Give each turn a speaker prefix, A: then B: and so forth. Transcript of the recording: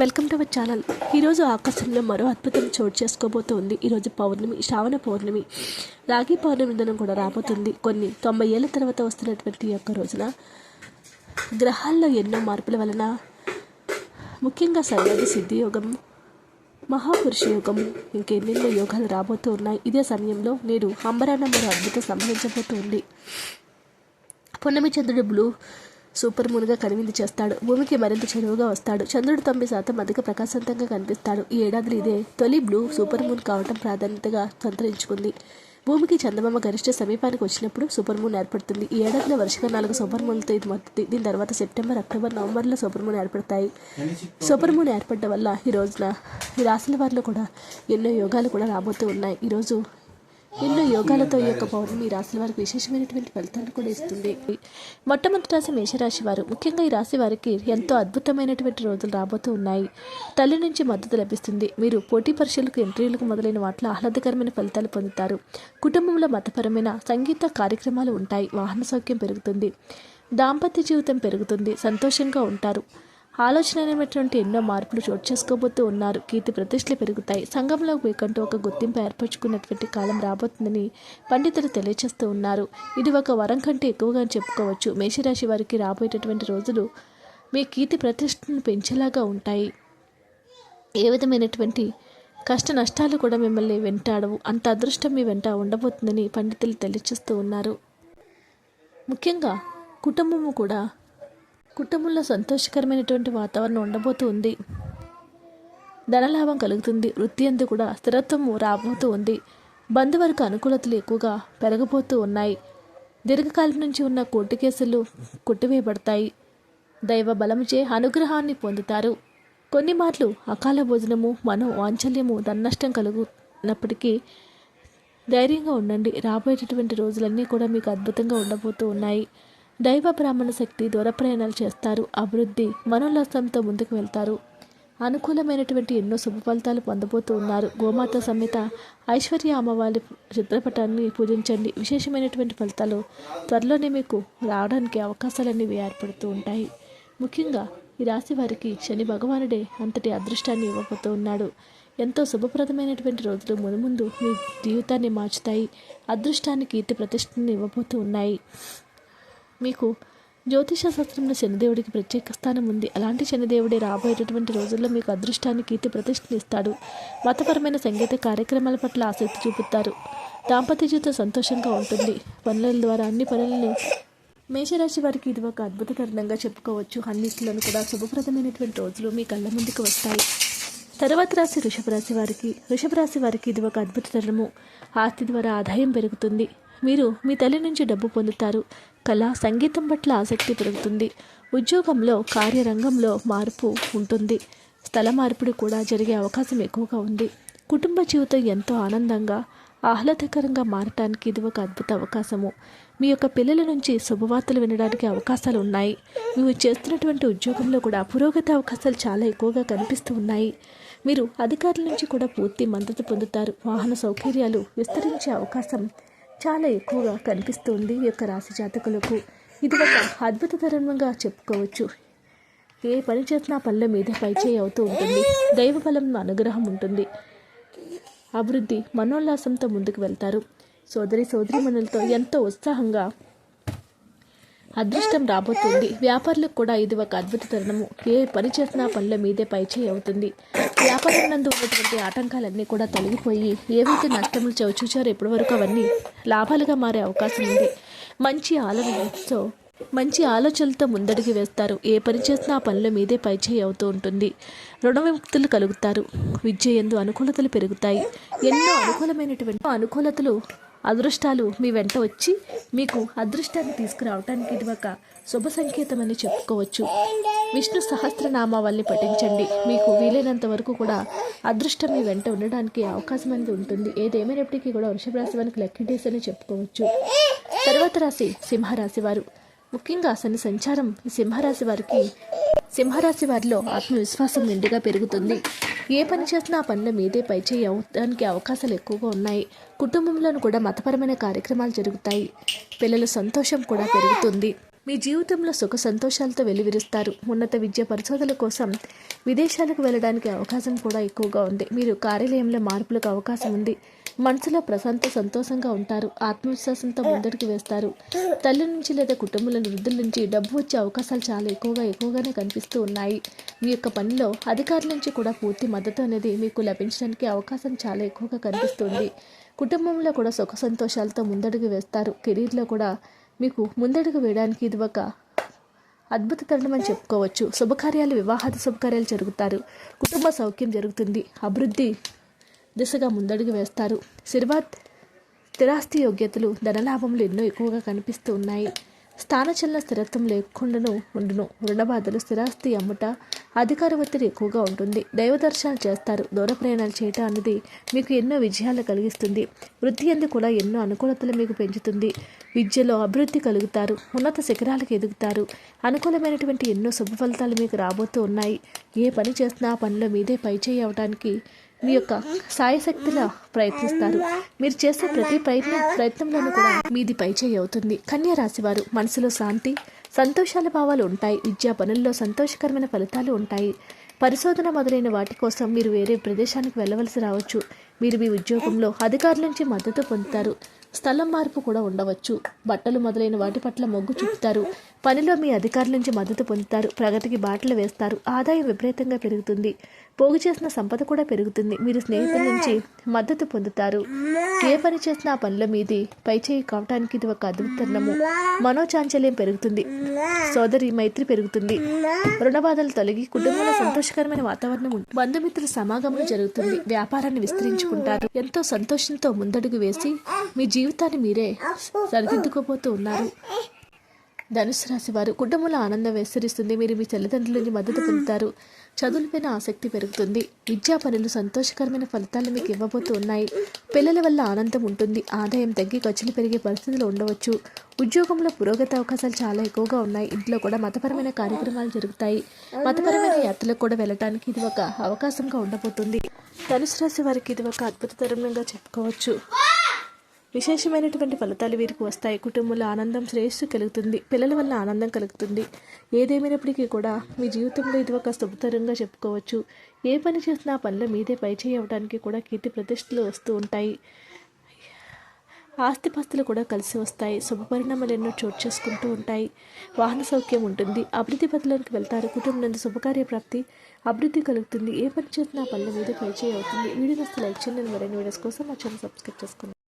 A: Welcome to our channel. ఈరోజు ఆకాశంలో మరో అద్భుతం చోటు చేసుకోబోతోంది. ఈరోజు పౌర్ణమి శ్రావణ పౌర్ణమి. రాగి పౌర్ణమి దినం కూడా రాబోతుంది. కొన్ని తొంభై ఏళ్ళ తర్వాత వస్తున్నటువంటి ఈ యొక్క రోజున గ్రహాల్లో ఎన్నో మార్పుల వలన ముఖ్యంగా సర్వాది సిద్ధి యోగం మహాపురుష యోగం ఇంకెన్నెన్నో యోగాలు రాబోతూ ఉన్నాయి. ఇదే సమయంలో నేడు అంబరాన మరో అద్భుతం సంభవించబోతుంది. పౌర్ణమి చంద్రుడు బ్లూ సూపర్ మూన్గా కనువిందు చేస్తాడు. భూమికి మరింత చెరువుగా వస్తాడు. చంద్రుడు తొమ్మిది శాతం అధిక ప్రకాశవంతంగా కనిపిస్తాడు. ఈ ఏడాది ఇదే తొలి బ్లూ సూపర్ మూన్ కావటం ప్రాధాన్యతగా సంతరించుకుంది. భూమికి చందమామ గరిష్ట సమీపానికి వచ్చినప్పుడు సూపర్ మూన్ ఏర్పడుతుంది. ఈ ఏడాదిలో వరుసగా నాలుగు సూపర్ మూన్లతో ఇది మొదటి దీని తర్వాత సెప్టెంబర్ అక్టోబర్ నవంబర్లో సూపర్ మూన్ ఏర్పడతాయి. సూపర్ మూన్ ఏర్పడడం వల్ల ఈ రోజున ఈ రాశుల వారిలో కూడా ఎన్నో యోగాలు కూడా రాబోతూ ఉన్నాయి. ఈరోజు ఎన్నో యోగాలతో ఈ యొక్క పౌర్ణమి రాశుల వారికి విశేషమైనటువంటి ఫలితాలను కూడా ఇస్తుంది. మొట్టమొదటి రాశి మేషరాశి వారు ముఖ్యంగా ఈ రాశి వారికి ఎంతో అద్భుతమైనటువంటి రోజులు రాబోతూ ఉన్నాయి. తల్లి నుంచి మద్దతు లభిస్తుంది. మీరు పోటీ పరీక్షలకు ఎంట్రీలకు మొదలైన వాటిలో ఆహ్లాదకరమైన ఫలితాలు పొందుతారు. కుటుంబంలో మతపరమైన సంగీత కార్యక్రమాలు ఉంటాయి. వాహన సౌఖ్యం పెరుగుతుంది. దాంపత్య జీవితం పెరుగుతుంది. సంతోషంగా ఉంటారు. ఆలోచనమైనటువంటి ఎన్నో మార్పులు చోటు చేసుకోబోతూ ఉన్నారు. కీర్తి ప్రతిష్టలు పెరుగుతాయి. సంఘంలో మీకంటూ ఒక గుర్తింపు ఏర్పరచుకున్నటువంటి కాలం రాబోతుందని పండితులు తెలియజేస్తూ ఉన్నారు. ఇది ఒక వరం కంటే ఎక్కువగా చెప్పుకోవచ్చు. మేషరాశి వారికి రాబోయేటటువంటి రోజులు మీ కీర్తి ప్రతిష్టను పెంచేలాగా ఉంటాయి. ఏ విధమైనటువంటి కష్ట నష్టాలు కూడా మిమ్మల్ని వెంటాడవు. అంత అదృష్టం మీ వెంట ఉండబోతుందని పండితులు తెలియజేస్తూ ఉన్నారు. ముఖ్యంగా కుటుంబము కూడా కుటుంబంలో సంతోషకరమైనటువంటి వాతావరణం ఉండబోతూ ఉంది ధనలాభం కలుగుతుంది. వృత్తి అందు కూడా స్థిరత్వం రాబోతూ ఉంది బంధువర్గ అనుకూలతలు ఎక్కువగా పెరగబోతూ ఉన్నాయి. దీర్ఘకాలం నుంచి ఉన్న కోర్టు కేసులు కొట్టివేయబడతాయి. దైవ బలముచే అనుగ్రహాన్ని పొందుతారు. కొన్ని మాటలు అకాల భోజనము మనో వాంఛల్యము ధననష్టం కలుగునప్పటికీ ధైర్యంగా ఉండండి. రాబోయేటటువంటి రోజులన్నీ కూడా మీకు అద్భుతంగా ఉండబోతూ ఉన్నాయి. దైవ బ్రాహ్మణ శక్తి దూర ప్రయాణాలు చేస్తారు. అభివృద్ధి మనోల్లాసంతో ముందుకు వెళ్తారు. అనుకూలమైనటువంటి ఎన్నో శుభ ఫలితాలు పొందబోతూ ఉన్నారు. గోమాత సమేత ఐశ్వర్య అమ్మవారి చిత్రపటాన్ని పూజించండి. విశేషమైనటువంటి ఫలితాలు త్వరలోనే మీకు రావడానికి అవకాశాలన్నీ ఏర్పడుతూ ఉంటాయి. ముఖ్యంగా ఈ రాశి వారికి శని భగవానుడే అంతటి అదృష్టాన్ని ఇవ్వబోతూ ఉన్నాడు. ఎంతో శుభప్రదమైనటువంటి రోజులు మునుముందు మీ జీవితాన్ని మార్చుతాయి. అదృష్టాన్ని కీర్తి ప్రతిష్టని ఇవ్వబోతూ ఉన్నాయి. మీకు జ్యోతిష శాస్త్రంలో శనిదేవుడికి ప్రత్యేక స్థానం ఉంది. అలాంటి శనిదేవుడే రాబోయేటటువంటి రోజుల్లో మీకు అదృష్టాన్ని కీర్తి ప్రతిష్టని ఇస్తాడు. మతపరమైన సంగీత కార్యక్రమాల పట్ల ఆసక్తి చూపుతారు. దాంపత్య జీవితం సంతోషంగా ఉంటుంది. పనుల ద్వారా అన్ని పనులను మేషరాశి వారికి ఇది ఒక అద్భుత తరుణంగా చెప్పుకోవచ్చు. అన్నింటిలోనూ కూడా శుభప్రదమైనటువంటి రోజులు మీ కళ్ళ ముందుకు వస్తాయి. తర్వాత రాశి వృషభ రాశి వారికి వృషభ రాశి వారికి ఇది ఒక అద్భుత తరుణము. ఆస్తి ద్వారా ఆదాయం పెరుగుతుంది. మీరు మీ తల్లి నుంచి డబ్బు పొందుతారు. కళ సంగీతం పట్ల ఆసక్తి పెరుగుతుంది. ఉద్యోగంలో కార్యరంగంలో మార్పు ఉంటుంది. స్థల మార్పిడి కూడా జరిగే అవకాశం ఎక్కువగా ఉంది. కుటుంబ జీవితం ఎంతో ఆనందంగా ఆహ్లాదకరంగా మారటానికి ఇది ఒక అద్భుత అవకాశము. మీ యొక్క పిల్లల నుంచి శుభవార్తలు వినడానికి అవకాశాలు ఉన్నాయి. మీరు చేస్తున్నటువంటి ఉద్యోగంలో కూడా పురోగతి అవకాశాలు చాలా ఎక్కువగా కనిపిస్తూ ఉన్నాయి. మీరు అధికారుల నుంచి కూడా పూర్తి మద్దతు పొందుతారు. వాహన సౌకర్యాలు విస్తరించే అవకాశం చాలా ఎక్కువగా కనిపిస్తుంది ఈ యొక్క రాశి జాతకులకు. ఇది ఒక అద్భుత ధర్మంగా చెప్పుకోవచ్చు. ఏ పని చేసినా పనుల మీద పైచేయి అవుతూ ఉంటుంది. దైవ బలం అనుగ్రహం ఉంటుంది. అభివృద్ధి మనోల్లాసంతో ముందుకు వెళ్తారు. సోదరి సోదరి మనులతో ఎంతో ఉత్సాహంగా అదృష్టం రాబోతుంది. వ్యాపారులకు కూడా ఇది ఒక అద్భుత తరుణము. ఏ పని చేసినా పనుల మీదే పైచేయి అవుతుంది. వ్యాపారం నందు ఉన్నటువంటి ఆటంకాలన్నీ కూడా తొలగిపోయి ఏవైతే నష్టములు చవిచూచారో ఇప్పటి వరకు అవన్నీ లాభాలుగా మారే అవకాశం ఉంది. మంచి ఆలోచనతో మంచి ఆలోచనలతో ముందడుగు వేస్తారు. ఏ పని చేసినా ఆ పనుల మీదే పైచేయి అవుతూ ఉంటుంది. రుణ విముక్తులు కలుగుతారు. విద్య ఎందు అనుకూలతలు పెరుగుతాయి. ఎన్నో అనుకూలమైనటువంటి అనుకూలతలు అదృష్టాలు మీ వెంట వచ్చి మీకు అదృష్టాన్ని తీసుకురావటానికి ఇది ఒక శుభ సంకేతమని చెప్పుకోవచ్చు. విష్ణు సహస్రనామావల్ని పఠించండి. మీకు వీలైనంత వరకు కూడా అదృష్టం మీ వెంట ఉండడానికి అవకాశం అనేది ఉంటుంది. ఏదేమైనప్పటికీ కూడా వృషభ రాశి వారికి లక్కీ అని చెప్పుకోవచ్చు. తర్వాత రాశి సింహరాశి వారు. ముఖ్యంగా అసలు సంచారం ఈ సింహరాశి వారికి సింహరాశి వారిలో ఆత్మవిశ్వాసం నిండుగా పెరుగుతుంది. ఏ పని చేసినా ఆ పనుల మీదే పైచేయి అవడానికి అవకాశాలు ఎక్కువగా ఉన్నాయి. కుటుంబంలోనూ కూడా మతపరమైన కార్యక్రమాలు జరుగుతాయి. పిల్లల సంతోషం కూడా పెరుగుతుంది. మీ జీవితంలో సుఖ సంతోషాలతో వెలువిరుస్తారు. ఉన్నత విద్య పరిశోధనల కోసం విదేశాలకు వెళ్ళడానికి అవకాశం కూడా ఎక్కువగా ఉంది. మీరు కార్యాలయంలో మార్పులకు అవకాశం ఉంది. మనసులో ప్రశాంత సంతోషంగా ఉంటారు. ఆత్మవిశ్వాసంతో ముందడుగు వేస్తారు. తల్లి నుంచి లేదా కుటుంబంలో వృద్ధుల నుంచి డబ్బు వచ్చే అవకాశాలు చాలా ఎక్కువగా ఎక్కువగానే కనిపిస్తూ ఉన్నాయి. మీ యొక్క పనిలో అధికారుల నుంచి కూడా పూర్తి మద్దతు అనేది మీకు లభించడానికి అవకాశం చాలా ఎక్కువగా కనిపిస్తుంది. కుటుంబంలో కూడా సుఖ సంతోషాలతో ముందడుగు వేస్తారు. కెరీర్లో కూడా మీకు ముందడుగు వేయడానికి ఇది ఒక అద్భుత తరుణం అని చెప్పుకోవచ్చు. శుభకార్యాలు వివాహాది శుభకార్యాలు జరుగుతారు. కుటుంబ సౌఖ్యం జరుగుతుంది. అభివృద్ధి దిశగా ముందడుగు వేస్తారు. స్థిరవాత్ స్థిరాస్తి యోగ్యతలు ధనలాభములు ఎన్నో ఎక్కువగా కనిపిస్తూ ఉన్నాయి. స్థానచలన స్థిరత్వం లేకుండాను ఉండును. రుణబాధలు స్థిరాస్తి అమ్ముట అధికార ఒత్తిడి ఎక్కువగా ఉంటుంది. దైవదర్శనాలు చేస్తారు. దూర ప్రయాణాలు చేయటం అనేది మీకు ఎన్నో విజయాలు కలిగిస్తుంది. వృద్ధి ఎందు కూడా ఎన్నో అనుకూలతలు మీకు పెంచుతుంది. విద్యలో అభివృద్ధి కలుగుతారు. ఉన్నత శిఖరాలకు ఎదుగుతారు. అనుకూలమైనటువంటి ఎన్నో శుభ ఫలితాలు మీకు రాబోతూ ఉన్నాయి. ఏ పని చేసినా ఆ పనిలో మీదే పైచేయి అవడానికి మీ యొక్క సాయశక్తిలా ప్రయత్నిస్తారు. మీరు చేసే ప్రతి ప్రయత్నం ప్రయత్నంలోనూ కూడా మీది పైచేయి అవుతుంది. కన్యా రాశివారు మనసులో శాంతి సంతోషాల భావాలు ఉంటాయి. విద్యా పనుల్లో సంతోషకరమైన ఫలితాలు ఉంటాయి. పరిశోధన మొదలైన వాటి కోసం మీరు వేరే ప్రదేశానికి వెళ్ళవలసి రావచ్చు. మీరు మీ ఉద్యోగంలో అధికారుల నుంచి మద్దతు పొందుతారు. స్థలం మార్పు కూడా ఉండవచ్చు. బట్టలు మొదలైన వాటి పట్ల మొగ్గు చూపుతారు. పనిలో మీ అధికారుల నుంచి మద్దతు పొందుతారు. ప్రగతికి బాటలు వేస్తారు. ఆదాయం విపరీతంగా పెరుగుతుంది. పోగు చేసిన సంపద కూడా పెరుగుతుంది. మీరు స్నేహితుల నుంచి మద్దతు పొందుతారు. ఏ పని చేసినా పనుల మీది పై చేయి కావటానికి ఇది ఒక అద్భుతము మనోచాంచల్యం పెరుగుతుంది. సోదరి మైత్రి పెరుగుతుంది. రుణబాధలు తొలగి కుటుంబంలో సంతోషకరమైన వాతావరణం ఉంటుంది బంధుమిత్రుల సమాగమం జరుగుతుంది. వ్యాపారాన్ని విస్తరించుకుంటారు. ఎంతో సంతోషంతో ముందడుగు వేసి మీ జీవితాన్ని మీరే సరిదిద్దుకోబోతూ ఉన్నారు. ధనుసు రాశి వారు కుటుంబంలో ఆనందం విస్తరిస్తుంది. మీరు మీ తల్లిదండ్రుల మద్దతు పొందుతారు. చదువులపైన ఆసక్తి పెరుగుతుంది. విద్యా పనులు సంతోషకరమైన ఫలితాలు మీకు ఇవ్వబోతూ ఉన్నాయి. పిల్లల వల్ల ఆనందం ఉంటుంది. ఆదాయం తగ్గి ఖర్చులు పెరిగే పరిస్థితులు ఉండవచ్చు. ఉద్యోగంలో పురోగతి అవకాశాలు చాలా ఎక్కువగా ఉన్నాయి. ఇంట్లో కూడా మతపరమైన కార్యక్రమాలు జరుగుతాయి. మతపరమైన యాత్రలకు కూడా వెళ్ళటానికి ఇది ఒక అవకాశంగా ఉండబోతుంది. ధనుసు రాశి వారికి ఇది ఒక అద్భుత తరుణంగా చెప్పుకోవచ్చు. విశేషమైనటువంటి ఫలితాలు వీరికి వస్తాయి. కుటుంబంలో ఆనందం శ్రేయస్సు కలుగుతుంది. పిల్లల వల్ల ఆనందం కలుగుతుంది. ఏదేమైనప్పటికీ కూడా మీ జీవితంలో ఇది ఒక శుభతరంగా చెప్పుకోవచ్చు. ఏ పని చేసినా ఆ పనిలో మీదే పై చేయవడానికి కూడా కీర్తి ప్రతిష్టలు వస్తూ ఉంటాయి. ఆస్తిపాస్తులు కూడా కలిసి వస్తాయి. శుభపరిణామాలు ఎన్నో చోటు చేసుకుంటూ ఉంటాయి. వాహన సౌఖ్యం ఉంటుంది. అభివృద్ధి పథలోకి వెళ్తారు. కుటుంబం నుండి శుభకార్య ప్రాప్తి అభివృద్ధి కలుగుతుంది. ఏ పని చేసినా పనుల మీద పై అవుతుంది. వీడియో వస్తే లైక్ చేయండి. మరిన్ని వీడియోస్ కోసం మా ఛానల్ సబ్స్క్రైబ్ చేసుకోండి